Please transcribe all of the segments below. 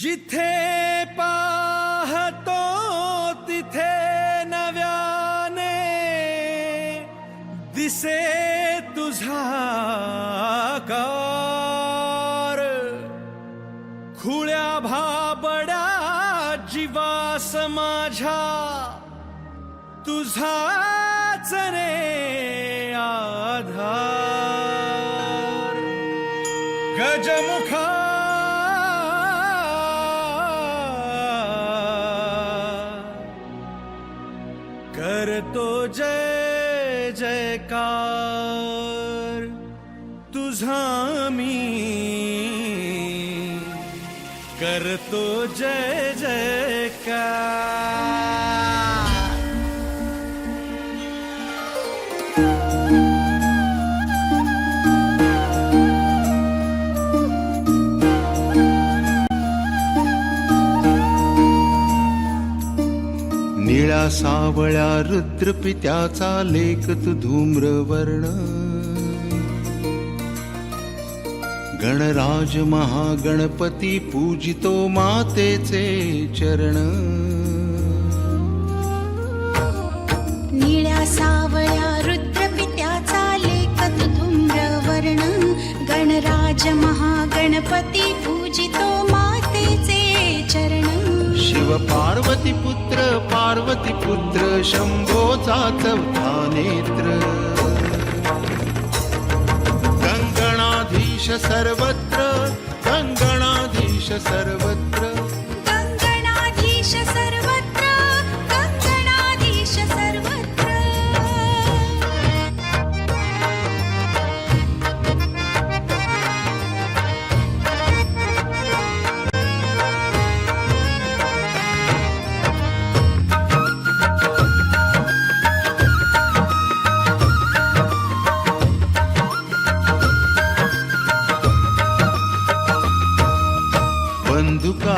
जिथे पाहतो तिथे नव्याने दिसे तुझा कार खुळ्या भाबड्या जीवास माझ्या तुझाच रे आधार. गजमुखा करतो जय जयकार तुझा मी। करतो जय जयकार। सावळ्या सावळ्या रुद्रपित्याचा लेख तू धूम्रवर्ण. गणराज महागणपती पूजितो मातेचे चरण. निळ्या सावळ्या पार्वती पुत्र पार्वती पुत्र शंभोचा चौथा नेत्र। गंगणाधीश सर्वत्र गंगणाधीश सर्वत्र।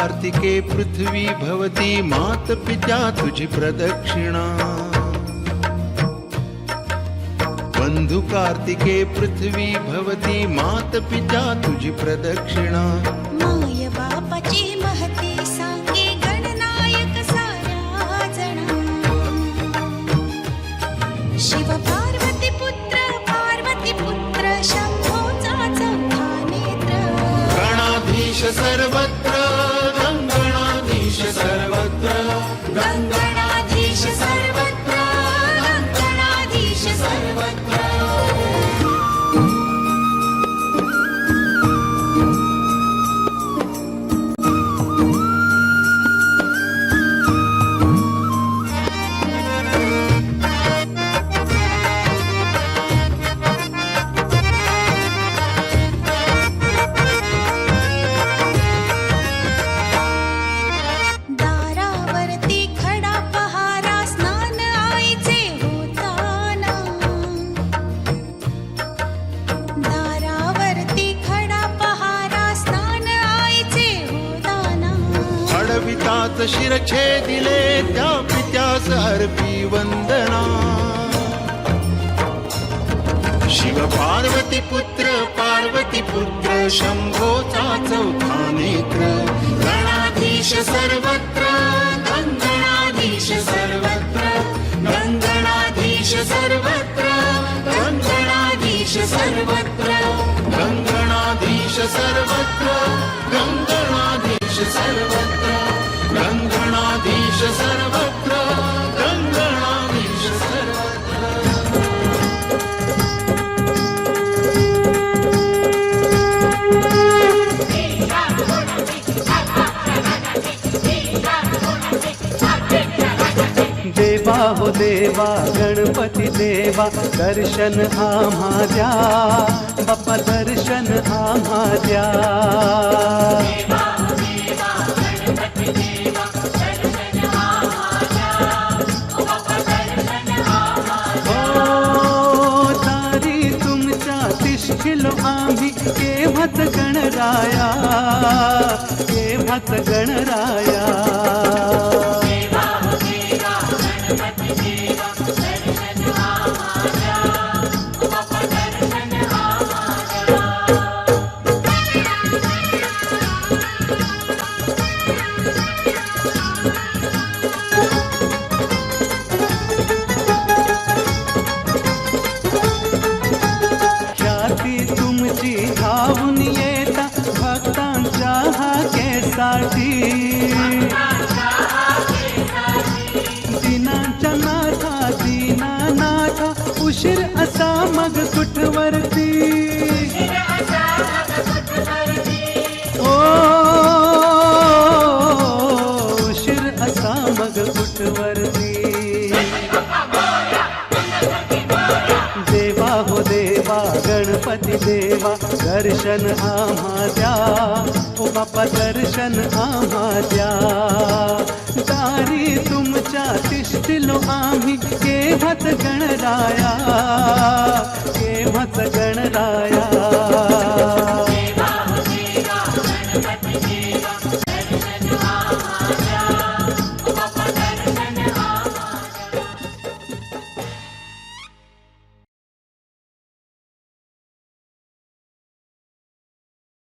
कार्तिके पृथ्वी भवती मात पित्या तुझी प्रदक्षिणा। बंधु कार्तिके पृथ्वी भवती मात पित्या तुझी प्रदक्षिणा। माय बापाची महती सांगे गणनायक साऱ्या जना शिव पार्वती पुत्र पार्वती पुत्र शंभोचा चौथा नेत्र। गणाधीश सर्वत्र शिरछे दिले त्या पित्यास अर्पी वंदना. शिव पार्वती पुत्र पार्वती पुत्र शंभोचा चौथा नेत्र गणाधीश सर्वत्र गंगणाधीश सर्वत्र गंगणाधीश सर्वत्र गंगणाधीश सर्वत्र गंगणाधीश सर्वत्र. देवा गणपती देवा दर्शन आम्हा द्या बाप्पा दर्शन आम्हा द्या हो, तारी तुमच्या तिष्ठिलो आम्ही केव्हाच गणराया केव्हाच गणराया. केसाठी दिनाच्या नाथा दीनानाथा उशीर असा मग कुठवरती? गणपती देवा दर्शन आम्हा द्या. ओ बापा दर्शन आम्हा द्या. दारी तुमच्या तिष्टिलो आम्ही केव्हाच गणराया केव्हाच गणराया.